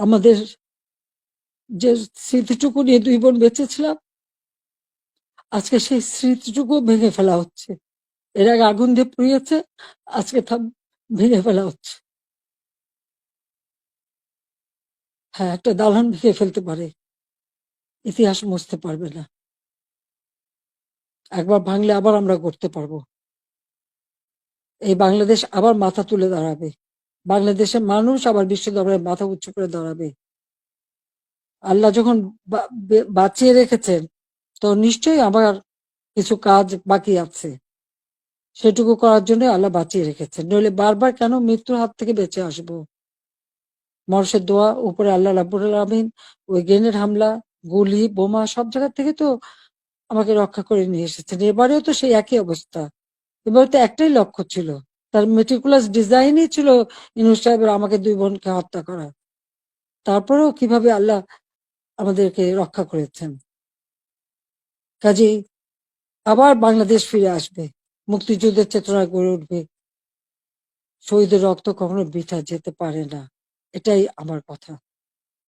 আমাদের যে স্মৃতিটুকু নিয়ে দুই বোন বেঁচেছিলাম, আজকে সেই স্মৃতিটুকু ভেঙে ফেলা হচ্ছে। এর আগে আগুন দিয়ে পুড়িয়েছে, আজকে তা ভেঙে ফেলা হচ্ছে। হ্যাঁ একটা দালান ভেঙে ফেলতে পারে, ইতিহাস মুছতে পারবে না। একবার ভাঙলে আবার আমরা করতে পারব। এই বাংলাদেশ আবার মাথা তুলে দাঁড়াবে। বাংলাদেশের মানুষ আবার বিশ্ব দরবারে মাথা উঁচু করে দাঁড়াবে। আল্লাহ যখন বাঁচিয়ে রেখেছেন, তো নিশ্চয়ই আবার কিছু কাজ বাকি আছে। সেটুকু করার জন্য আল্লাহ বাঁচিয়ে রেখেছেন। নইলে বারবার কেন মৃত্যুর হাত থেকে বেঁচে আসব? মানুষের দোয়া উপরে আল্লাহ রাব্বুল আলামিন, ওই গ্রেনেড হামলা, গুলি, বোমা সব জায়গা থেকে তো আমাকে রক্ষা করে নিয়ে এসেছেন। এবারেও তো সেই একই অবস্থা। এবারে তো একটাই লক্ষ্য ছিল তার মেটিকুলাস ডিজাইনই ছিল ইনুস সাহেবের আমাকে দুই বোনকে হত্যা করা। তারপরেও কীভাবে আল্লাহ আমাদেরকে রক্ষা করেছেন। কাজেই আবার বাংলাদেশ ফিরে আসবে, মুক্তিযুদ্ধের চেতনা গড়ে উঠবে। শহীদের রক্ত কখনো বিঠা যেতে পারে না, এটাই আমার কথা।